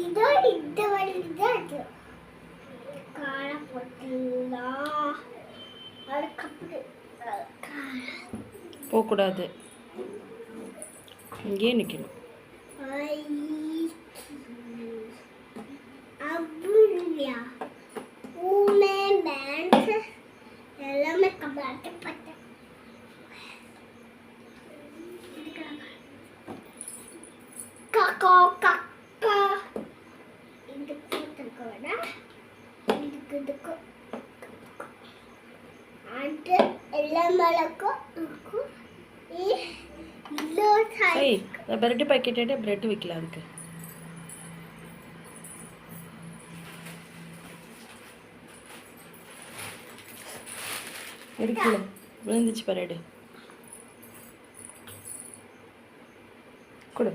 இதோ இந்த வழிதான் அது. காலை போட்டுலாம் அதுக்கப்புறம் போகக்கூடாது. இங்கேயே நிற்கணும் எல்லாமே கம்பாட்டு பட்டேன் காக்கா. போட்டுக்கோட இதுக்கு இதுக்கு அது எல்லா மலக்கும் இருக்கும் இல்லை சரி பிரெட்டு பாக்கெட்டு பிரெட் வைக்கலாம் அதுக்கு எடுக்கல விழுந்துச்சு பாரு எடு கொடு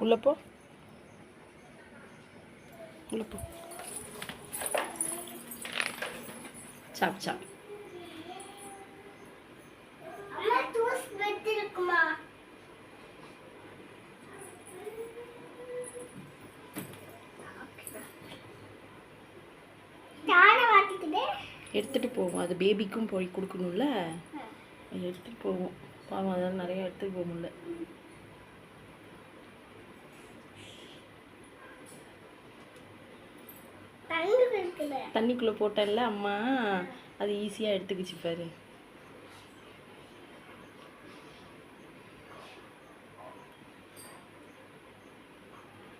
உள்ள போ. உள்ள போ. சாப் சாப். எடுத்துட்டு போவோம். அது பேபிக்கும் போய் கொடுக்கணும்ல. எடுத்துட்டு போவோம். பாவம் அதெல்லாம் நிறைய எடுத்துட்டு போக முடியல. தண்ணிக்குள்ளே. போட்டேன்ல அம்மா. அது ஈஸியாக எடுத்துக்கிச்சு பாரு.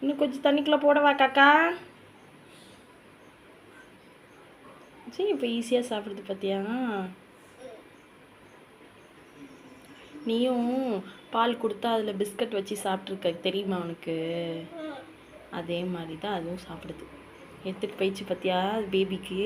இன்னும் கொஞ்சம் தண்ணிக்குள்ளே போடவா காக்கா? சரி இப்போ ஈஸியாக சாப்பிடுது பார்த்தியா நீயும் பால் கொடுத்தா அதில் பிஸ்கட் வச்சு சாப்பிட்ருக்க தெரியுமா உனக்கு? அதே மாதிரி தான் அதுவும் சாப்பிடுது. எடுத்துகிட்டு போயிடுச்சு பார்த்தியா பேபிக்கு